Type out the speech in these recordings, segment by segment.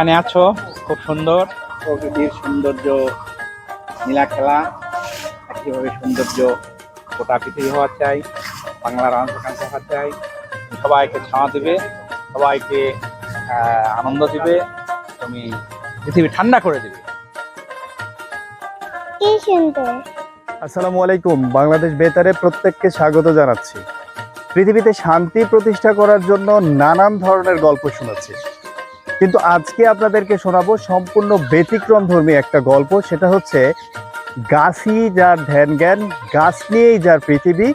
এখানে আছো খুব সুন্দর। প্রকৃতির সৌন্দর্য নীলা খেলা একইভাবে সৌন্দর্য গোটা পৃথিবী হওয়া চাই বাংলার অঞ্চলকাঞ্চে হওয়া চাই। সবাইকে ছাওয়া দিবে সবাইকে আনন্দ দিবে তুমি পৃথিবী ঠান্ডা করে দিবে। কি সুন্দর। আসসালামু আলাইকুম বাংলাদেশ বেতারে প্রত্যেককে স্বাগত জানাচ্ছি। পৃথিবীতে শান্তি প্রতিষ্ঠা করার জন্য নানান ধরনের গল্প শোনাচ্ছি। কিন্তু আজকে আপনাদেরকে শোনাবো সম্পূর্ণ ব্যতিক্রম ধর্মী একটা গল্প। সেটা হচ্ছে গাছই যার ধ্যান জ্ঞান, গাছ নিয়েই যার পৃথিবী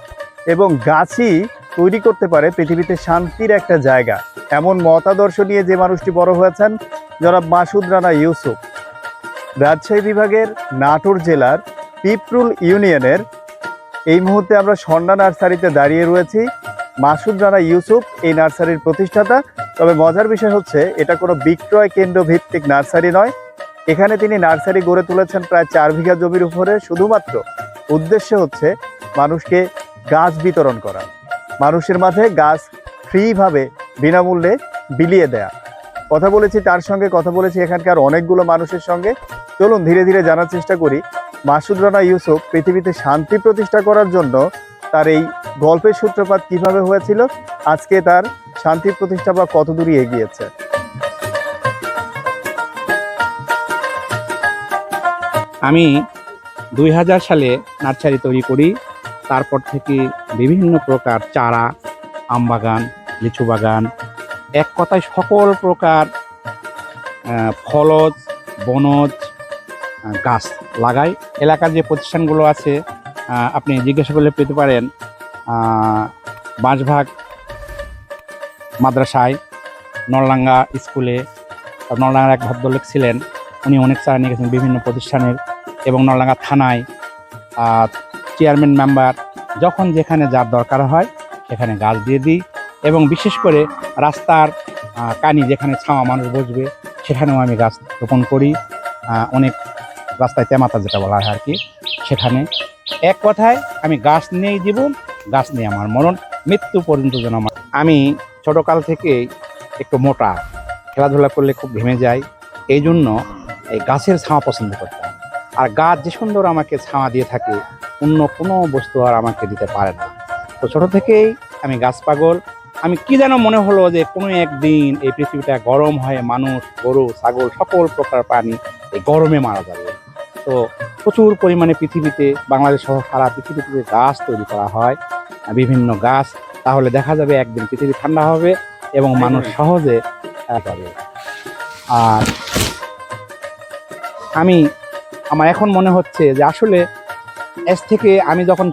এবং গাছই তৈরি করতে পারে পৃথিবীতে শান্তির একটা জায়গা। এমন মতাদর্শ নিয়ে যে মানুষটি বড় হয়েছেন, জনাব মাসুদ রানা ইউসুফ। রাজশাহী বিভাগের নাটোর জেলার পিপরুল ইউনিয়নের এই মুহূর্তে আমরা সন্না নার্সারিতে দাঁড়িয়ে রয়েছি। মাসুদ রানা ইউসুফ, এই নার্সারির প্রতিষ্ঠাতা। তবে মজার বিষয় হচ্ছে, এটা কোনো বিক্রয় কেন্দ্র ভিত্তিক নার্সারি নয়। এখানে তিনি নার্সারি গড়ে তুলেছেন প্রায় চার বিঘা জমির উপরে। শুধুমাত্র উদ্দেশ্য হচ্ছে মানুষকে গাছ বিতরণ করা। মানুষের মাঝে গাছ ফ্রিভাবে বিনামূল্যে বিলিয়ে দেয়া। কথা বলেছি তার সঙ্গে, কথা বলেছি এখানকার অনেকগুলো মানুষের সঙ্গে। চলুন ধীরে ধীরে জানার চেষ্টা করি, মাসুদ রানা ইউসুফ পৃথিবীতে শান্তি প্রতিষ্ঠা করার জন্য তার এই গল্পের সূত্রপাত কীভাবে হয়েছিল? আজকে তার শান্তি প্রতিষ্ঠা বা কত দূরই এগিয়েছে? আমি দুই হাজার সালে নার্সারি তৈরি করি, তারপর থেকে বিভিন্ন প্রকার চারা, আম বাগান, লিচু বাগান, এক কথায় সকল প্রকার ফলজ, বনজ গাছ লাগাই। এলাকার যে প্রতিষ্ঠানগুলো আছে আপনি জিজ্ঞাসা করলে পেতে পারেন বাঁশভাগ মাদ্রাসায়, নলডাঙ্গা স্কুলে, নলডাঙ্গার এক ভদ্রলোক ছিলেন। উনি অনেক চারা নিয়ে গেছেন বিভিন্ন প্রতিষ্ঠানের এবং নলডাঙ্গা থানায়। চেয়ারম্যান মেম্বার যখন যেখানে যার দরকার হয়, সেখানে গাছ দিয়ে দিই এবং বিশেষ করে রাস্তার কানি যেখানে ছাওয়া মানুষ বসবে, সেখানেও আমি গাছ রোপণ করি। অনেক রাস্তায় তেমাতা যেটা বলা হয় আর কি সেখানে। এক কথায় আমি গাছ নিয়েই জীবন, গাছ নিয়ে আমার মরণ, মৃত্যু পর্যন্ত যেন আমার আমি ছোটোকাল থেকেই একটু মোটা, খেলাধুলা করলে খুব ঘেমে যায়। এই জন্য এই গাছের ছাওয়া পছন্দ করতাম। আর গাছ যে সুন্দর আমাকে ছাওয়া দিয়ে থাকে, অন্য কোনো বস্তু আর আমাকে দিতে পারে না। তো ছোটো থেকেই আমি গাছ পাগল। আমি কি যেন মনে হলো যে কোনো একদিন এই পৃথিবীটা গরম হয়ে মানুষ, গরু, ছাগল সকল প্রকার প্রাণী এই গরমে মারা যাবে। তো প্রচুর পরিমাণে পৃথিবীতে, বাংলাদেশ সহ সারা পৃথিবীতে গাছ তৈরি করা হয়, বিভিন্ন গাছ তাহলে দেখা যাবে একদিন পৃথিবী ঠান্ডা হবে এবং মানুষ সহজে আহ, পাবে। আর আমি আমার এখন মনে হচ্ছে যে আসলে এস থেকে আমি যখন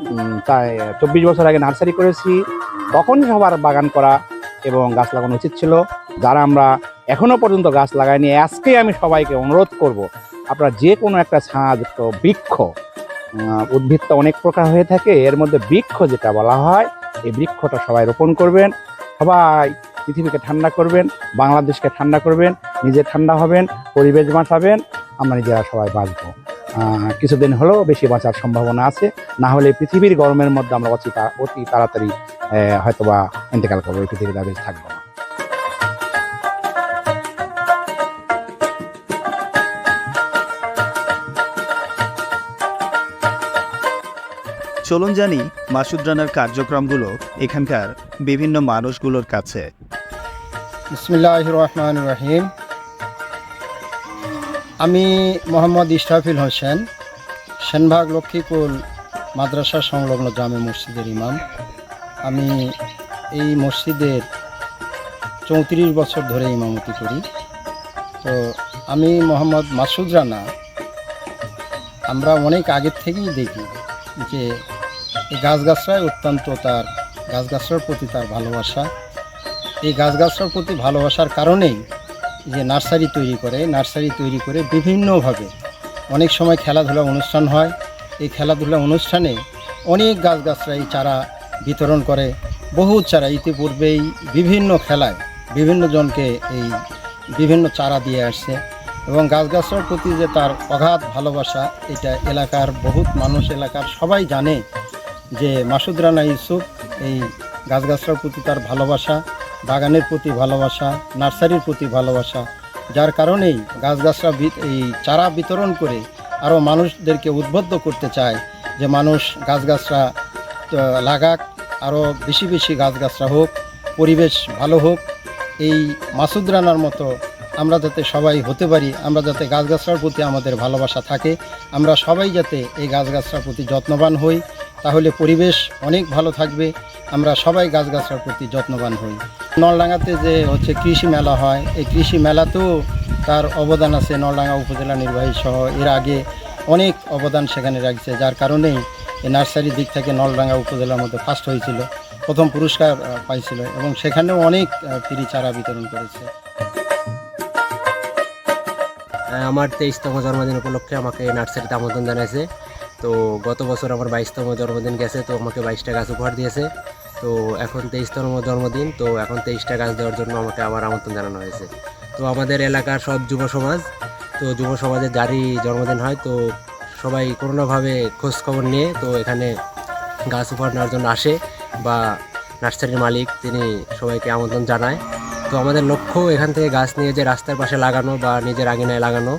প্রায় চব্বিশ বছর আগে নার্সারি করেছি তখন সবার বাগান করা এবং গাছ লাগানো উচিত ছিল। যারা আমরা এখনও পর্যন্ত গাছ লাগাইনি আজকেই আমি সবাইকে অনুরোধ করব আপনারা যে কোনো একটা ছাঁযুক্ত বৃক্ষ উদ্ভিদ তো অনেক প্রকার হয়ে থাকে এর মধ্যে বৃক্ষ যেটা বলা হয় এই বৃক্ষটা সবাই রোপণ করবেন, সবাই পৃথিবীকে ঠান্ডা করবেন, বাংলাদেশকে ঠান্ডা করবেন, নিজে ঠান্ডা হবেন, পরিবেশ বাঁচাবেন, আমরা নিজেরা সবাই বাঁচবো। কিছুদিন হলেও বেশি বাঁচার সম্ভাবনা আছে, না হলে পৃথিবীর গরমের মধ্যে আমরা অতি অতি তাড়াতাড়ি হয়তোবা ইন্তেকাল করব, এই পৃথিবীতে আর বেশি থাকব না। চলুন জানি মাসুদ রানার কার্যক্রমগুলো এখানকার বিভিন্ন মানুষগুলোর কাছে। আমি মোহাম্মদ ইশরাফিল হোসেন, সেনভাগ লক্ষ্মীকুল মাদ্রাসা সংলগ্ন জামে মসজিদের ইমাম। আমি এই মসজিদের চৌত্রিশ বছর ধরে ইমামতি করি। তো আমি মোহাম্মদ মাসুদ রানা, আমরা অনেক আগের থেকেই দেখি যে এই গাছগাছরায় অত্যন্ত তার, গাছগাছরার প্রতি তার ভালোবাসা। এই গাছগাছরার প্রতি ভালোবাসার কারণেই যে নার্সারি তৈরি করে, নার্সারি তৈরি করে বিভিন্নভাবে অনেক সময় খেলাধুলা অনুষ্ঠান হয়। এই খেলাধুলা অনুষ্ঠানে অনেক গাছগাছরা এই চারা বিতরণ করে। বহু চারা ইতিপূর্বেই বিভিন্ন খেলায় বিভিন্ন জনকে এই বিভিন্ন চারা দিয়ে আসছে এবং গাছগাছরার প্রতি যে তার অগাধ ভালোবাসা, এটা এলাকার বহুত মানুষ, এলাকার সবাই জানে যে মাসুদ রানা ইউসুফ, এই গাছগাছরার প্রতি তার ভালোবাসা, বাগানের প্রতি ভালোবাসা, নার্সারির প্রতি ভালোবাসা, যার কারণেই গাছগাছরা এই চারা বিতরণ করে আরও মানুষদেরকে উদ্বুদ্ধ করতে চায় যে মানুষ গাছগাছরা লাগাক, আরও বেশি বেশি গাছগাছরা হোক, পরিবেশ ভালো হোক। এই মাসুদ রানার মতো আমরা যাতে সবাই হতে পারি, আমরা যাতে গাছগাছরার প্রতি আমাদের ভালোবাসা থাকে, আমরা সবাই যাতে এই গাছগাছরার প্রতি যত্নবান হই। তাহলে পরিবেশ অনেক ভালো থাকবে। আমরা সবাই গাছগাছরার প্রতি যত্নবান হই। নলডাঙ্গাতে যে হচ্ছে কৃষি মেলা হয়, এই কৃষি মেলাতেও তার অবদান আছে নলডাঙ্গা উপজেলা নির্বাহী সহ। এর আগে অনেক অবদান সেখানে রাখছে, যার কারণেই এই নার্সারির দিক থেকে নলডাঙ্গা উপজেলার মধ্যে ফার্স্ট হয়েছিল, প্রথম পুরস্কার পাইছিল এবং সেখানেও অনেক ফ্রি চারা বিতরণ করেছে। আমার তেইশতম জন্মদিন উপলক্ষে আমাকে নার্সারিতে আমন্ত্রণ জানাইছে। তো গত বছর আমার বাইশতম জন্মদিন গেছে, তো আমাকে বাইশটা গাছ উপহার দিয়েছে। তো এখন তেইশতম জন্মদিন, তো এখন তেইশটা গাছ দেওয়ার জন্য আমাকে আবার আমন্ত্রণ জানানো হয়েছে। তো আমাদের এলাকার সব যুব সমাজ, তো যুব সমাজের যারই জন্মদিন হয়, তো সবাই কোনোভাবে খোঁজ খবর নিয়ে, তো এখানে গাছ উপহার নেওয়ার জন্য আসে বা নার্সারির মালিক তিনি সবাইকে আমন্ত্রণ জানায়। তো আমাদের লক্ষ্য এখান থেকে গাছ নিয়ে যে রাস্তার পাশে লাগানো বা নিজের আঙিনায় লাগানো।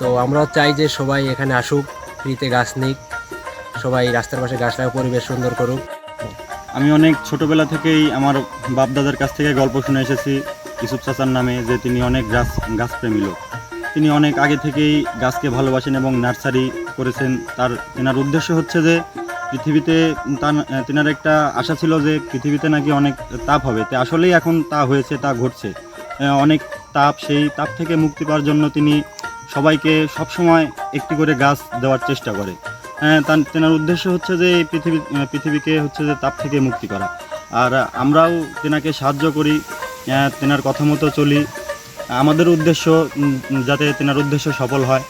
তো আমরাও চাই যে সবাই এখানে আসুক ফ্রিতে গাছ নিক সবাই রাস্তার পাশে গাছ পরিবেশ সুন্দর করুক। আমি অনেক ছোটবেলা থেকেই আমার বাপদাদার কাছ থেকে গল্প শুনে এসেছি ইসুফ চাচার নামে, যে তিনি অনেক গাছ, গাছপ্রেমী লোক। তিনি অনেক আগে থেকেই গাছকে ভালোবাসেন এবং নার্সারি করেছেন। তার, তেনার উদ্দেশ্য হচ্ছে যে পৃথিবীতে তার, তেনার একটা আশা ছিল যে পৃথিবীতে নাকি অনেক তাপ হবে। তে আসলেই এখন তা হয়েছে, তা ঘটছে। অনেক তাপ, সেই তাপ থেকে মুক্তি পাওয়ার জন্য তিনি সবাইকে সবসময় একটি করে গাছ দেওয়ার চেষ্টা করে। হ্যাঁ তেনার উদ্দেশ্য হচ্ছে যে এই পৃথিবী পৃথিবীকে হচ্ছে যে তাপ থেকে মুক্তি করা। আর আমরাও তেনাকে সাহায্য করি তেনার কথা মতো চলি। আমাদের উদ্দেশ্য যাতে তেনার উদ্দেশ্য সফল হয়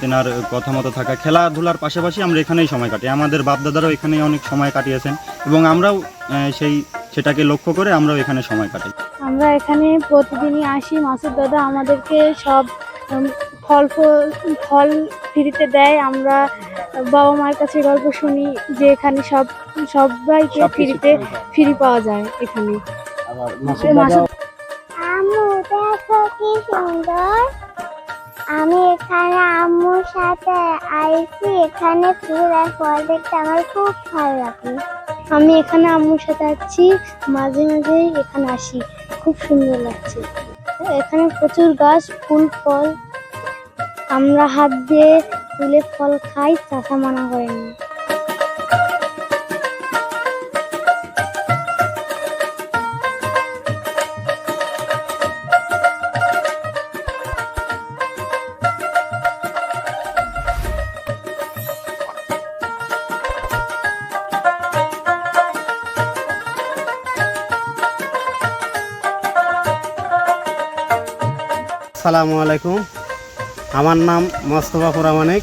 তেনার কথা মতো থাকা। খেলাধুলার পাশাপাশি আমরা এখানেই সময় কাটি আমাদের বাপদাদারাও এখানেই অনেক সময় কাটিয়েছেন এবং আমরাও সেই সেটাকে লক্ষ্য করে আমরাও এখানে সময় কাটাই। আমরা এখানে প্রতিদিনই আসি। মাসুদ দাদা, আমাদেরকে সব ফল ফল- ফল ফ্রিতে দেয় আমরা বাবা মায়ের কাছে গল্প শুনি যে এখানে সব সবাইকে ফ্রিতে ফ্রি পাওয়া যায় এখানে। কি সুন্দর। আমি এখানে আম্মুর সাথে আইছি এখানে ফুল আর ফল দেখতে আমার খুব ভালো লাগে। আমি এখানে আম্মুর সাথে আছি মাঝে মাঝে এখানে আসি খুব সুন্দর লাগছে। এখানে প্রচুর গাছ ফুল ফল। আমরা হাত দিয়ে তুলে ফল খাই চাষা মানা করেন না। আসসালামু আলাইকুম। আমার নাম মোস্তফা পুরামানিক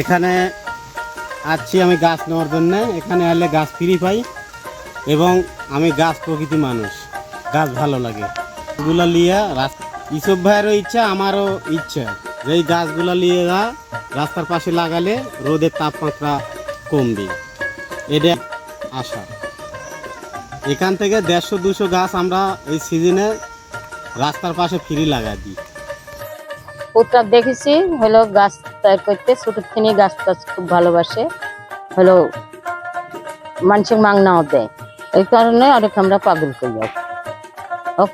এখানে আসছি আমি গাছ নেওয়ার জন্যে। এখানে এলে গাছ ফ্রি পাই এবং আমি গাছ প্রকৃতি মানুষ। গাছ ভালো লাগে। এগুলো রাস্তা ইসব ভাইয়েরও ইচ্ছা, আমারও ইচ্ছা। যে এই গাছগুলো নিয়ে রাস্তার পাশে লাগালে রোদের তাপমাত্রা কমবে। এটা আশা। এখান থেকে দেড়শো দুশো গাছ আমরা এই সিজনে রাস্তার পাশে ফ্রি লাগা দিই। উত্তর দেখেছি। হলো গাছ তৈরি করতে। ছোট থেকে গাছ টাছ খুব ভালোবাসে। হলো মানুষের মাংনাও দেয়। ওই কারণে অনেক আমরা পাগল করি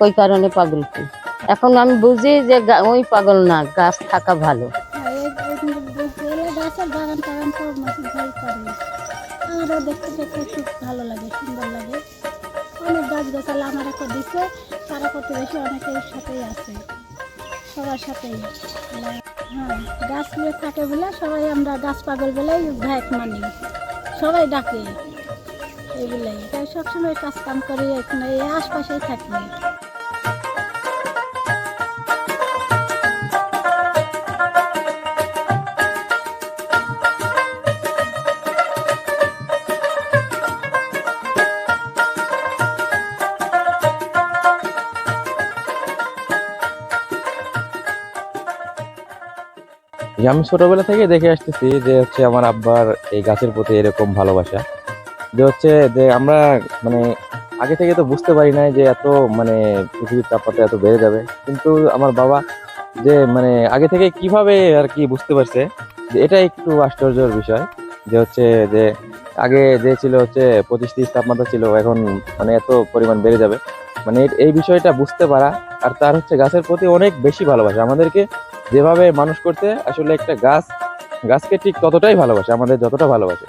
ওই কারণে পাগল করি? এখন আমি বুঝি যে ওই পাগল না, গাছ থাকা ভালো। অনেক গাছ গাছালা আমার একটা দিচ্ছে তারা প্রতিবেশী অনেকের সাথেই আছে। সবার সাথেই হ্যাঁ গাছ নিয়ে থাকে বলে সবাই আমরা গাছ পাগল বলেই ভাইক মানি। সবাই ডাকে। এগুলাই তাই সবসময় কাজ কাম করি, এখানে এই আশপাশেই থাকি। আমি ছোটবেলা থেকে দেখে আসতেছি যে হচ্ছে আমার আব্বার এই গাছের প্রতি এরকম ভালোবাসা। যে হচ্ছে যে আমরা মানে আগে থেকে তো বুঝতে পারি নাই যে এত মানে পৃথিবীর তাপমাত্রা এত বেড়ে যাবে। কিন্তু আমার বাবা যে মানে আগে থেকে কীভাবে আর কি বুঝতে পারছে, যে এটা একটু আশ্চর্যের বিষয়। যে হচ্ছে যে আগে যে ছিল হচ্ছে পঁচিশ তিরিশ তাপমাত্রা ছিল, এখন মানে এত পরিমাণ বেড়ে যাবে। মানে এই বিষয়টা বুঝতে পারা আর তার হচ্ছে গাছের প্রতি অনেক বেশি ভালোবাসা। আমাদেরকে যেভাবে মানুষ করতে, আসলে একটা গাছ, গাছকে ঠিক ততটাই ভালোবাসে, আমাদের যতটা ভালোবাসে।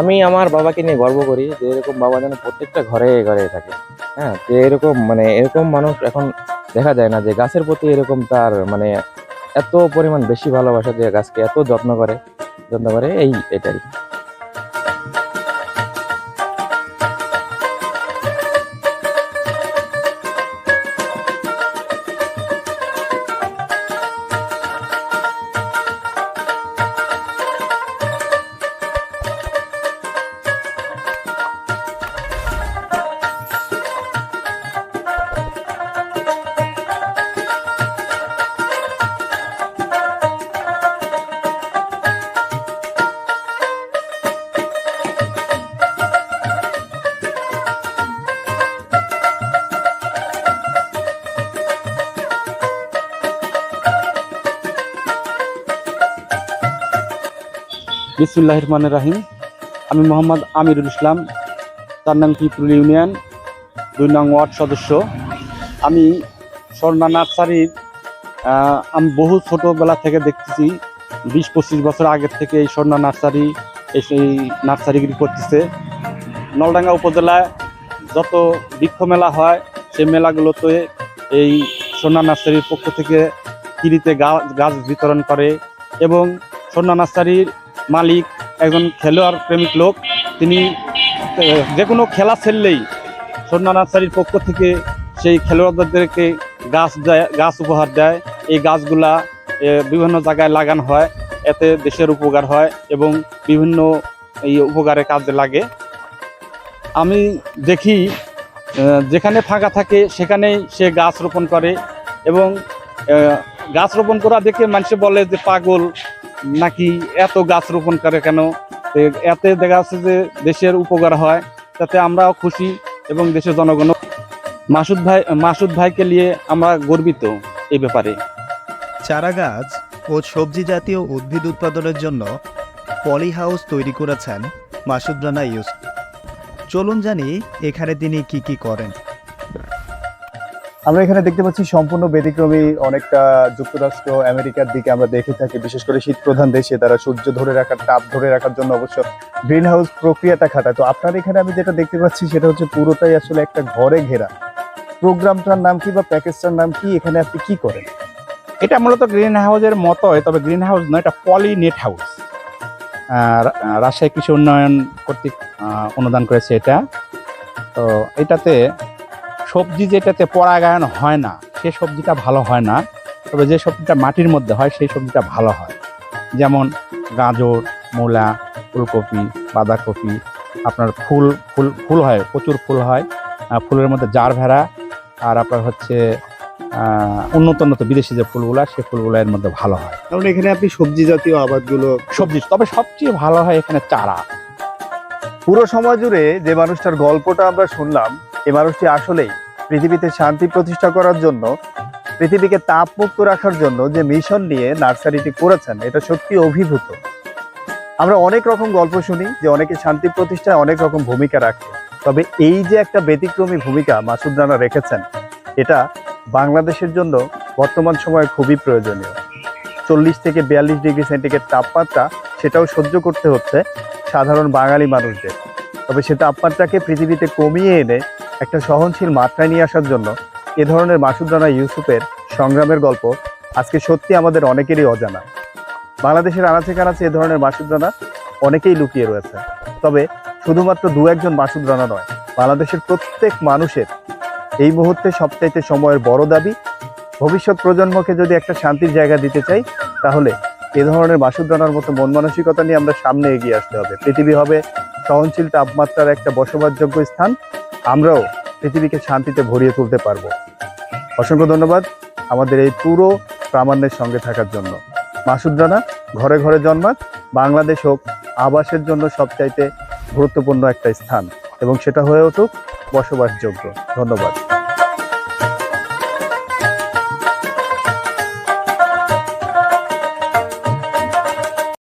আমি আমার বাবাকে নিয়ে গর্ব করি যে এরকম বাবা যেন প্রত্যেকটা ঘরে ঘরে থাকে। হ্যাঁ যে এরকম মানে এরকম মানুষ এখন দেখা যায় না যে গাছের প্রতি এরকম তার মানে এত পরিমাণ বেশি ভালোবাসা যে গাছকে এত যত্ন করে যত্ন করে, এই এটাই। বিসমুল্লাহ রহমান রাহিম আমি মোহাম্মদ আমিরুল ইসলাম, তার নাম পিপুল ইউনিয়ন, দুই নং ওয়ার্ড সদস্য। আমি স্বর্ণা নার্সারির আমি বহু ছোটোবেলা থেকে দেখতেছি, বিশ পঁচিশ বছর আগের থেকে এই স্বর্ণা নার্সারি, এই সেই নার্সারিগিরি করতেছে। নলডাঙ্গা উপজেলায় যত বৃক্ষ মেলা হয়, সেই মেলাগুলোতে এই সোনা নার্সারির পক্ষ থেকে ফ্রিতে গা- গাছ বিতরণ করে এবং সোনা নার্সারির মালিক, একজন খেলোয়াড় প্রেমিক লোক। তিনি যে কোনো খেলা খেললেই সন্ধ্যা নার্সারির পক্ষ থেকে সেই খেলোয়াড়দেরকে গাছ দেয়, গাছ উপহার দেয়। এই গাছগুলা বিভিন্ন জায়গায় লাগানো হয়। এতে দেশের উপকার হয় এবং বিভিন্ন এই উপকারে কাজে লাগে। আমি দেখি যেখানে ফাঁকা থাকে সেখানেই সে গাছ রোপণ করে এবং গাছ রোপণ করা দেখে মানুষে বলে যে পাগল নাকি এত গাছ রোপণ করে কেন? এতে দেখা যাচ্ছে যে দেশের উপকার হয়, তাতে আমরাও খুশি এবং দেশের জনগণ মাসুদ ভাই, মাসুদ ভাইকে নিয়ে আমরা গর্বিত এই ব্যাপারে। চারা গাছ ও সবজি জাতীয় উদ্ভিদ উৎপাদনের জন্য পলি হাউস তৈরি করেছেন মাসুদ রানা ইউসুফ। চলুন জানি এখানে তিনি কি কি করেন। আমরা এখানে দেখতে পাচ্ছি সম্পূর্ণ ব্যতিক্রমী অনেকটা যুক্তরাষ্ট্র, আমেরিকার দিকে আমরা দেখে থাকি, বিশেষ করে শীত প্রধান দেশে, তারা সূর্য ধরে রাখার, তাপ ধরে রাখার জন্য অবশ্য গ্রিন হাউস প্রক্রিয়াটা খাটায়। তো আপনার এখানে আমি যেটা দেখতে পাচ্ছি, সেটা হচ্ছে পুরোটাই আসলে একটা ঘরে ঘেরা। প্রোগ্রামটার নাম কি বা প্যাকেজটার নাম কি? এখানে আপনি কি করেন? এটা মূলত গ্রিন হাউসের মতোই, তবে গ্রিন হাউস নয়, এটা পলি নেট হাউস রাজশাহী কৃষি উন্নয়ন কর্তৃক অনুদান করেছে এটা। তো এটাতে সবজি যেটাতে পরাগায়ন হয় না সে সবজিটা ভালো হয় না। তবে যে সবজিটা মাটির মধ্যে হয় সেই সবজিটা ভালো হয়। যেমন গাজর মূলা ফুলকপি বাঁধাকপি আপনার ফুল ফুল ফুল হয় প্রচুর ফুল হয়। ফুলের মধ্যে জার ভেড়া আর আপনার হচ্ছে উন্নত উন্নত বিদেশি যে ফুলগুলা সেই ফুলগুলো এর মধ্যে ভালো হয়। কারণ এখানে আপনি সবজি জাতীয় আবাদগুলো সবজি তবে সবচেয়ে ভালো হয় এখানে চারা। পুরো সমাজ জুড়ে যে মানুষটার গল্পটা আমরা শুনলাম এই মানুষটি আসলেই পৃথিবীতে শান্তি প্রতিষ্ঠা করার জন্য, পৃথিবীকে তাপমুক্ত রাখার জন্য যে মিশন নিয়ে নার্সারিটি করেছেন, এটা সত্যি অভিভূত। আমরা অনেক রকম গল্প শুনি যে অনেকে শান্তি প্রতিষ্ঠায় অনেক রকম ভূমিকা রাখে। তবে এই যে একটা ব্যতিক্রমী ভূমিকা মাসুদ রানা রেখেছেন, এটা বাংলাদেশের জন্য বর্তমান সময়ে খুবই প্রয়োজনীয়। চল্লিশ থেকে বিয়াল্লিশ ডিগ্রি সেন্টিগ্রেড তাপমাত্রা সেটাও সহ্য করতে হচ্ছে সাধারণ বাঙালি মানুষদের। তবে সে তাপমাত্রাকে পৃথিবীতে কমিয়ে এনে একটা সহনশীল মাত্রায় নিয়ে আসার জন্য এ ধরনের মাসুদ রানা ইউসুফের সংগ্রামের গল্প আজকে সত্যি আমাদের অনেকেরই অজানা। বাংলাদেশের আনাচে কানাচে এ ধরনের মাসুদ রানা অনেকেই লুকিয়ে রয়েছে। তবে শুধুমাত্র দু একজন মাসুদ রানা নয়, বাংলাদেশের প্রত্যেক মানুষের এই মুহূর্তে সবচাইতে সময়ের বড় দাবি, ভবিষ্যৎ প্রজন্মকে যদি একটা শান্তির জায়গা দিতে চাই, তাহলে এ ধরনের মাসুদ রানার মতো মন মানসিকতা নিয়ে আমরা সামনে এগিয়ে আসতে হবে। পৃথিবী হবে সহনশীল তাপমাত্রার একটা বসবাসযোগ্য স্থান আমরাও পৃথিবীকে শান্তিতে ভরিয়ে তুলতে পারব। অসংখ্য ধন্যবাদ আমাদের এই পুরো প্রামাণ্যের সঙ্গে থাকার জন্য। মাসুদ রানা, ঘরে ঘরে জন্মাক, বাংলাদেশ হোক, আবাসের জন্য সবচাইতে গুরুত্বপূর্ণ একটা স্থান এবং সেটা হয়ে উঠুক বসবাসযোগ্য। ধন্যবাদ।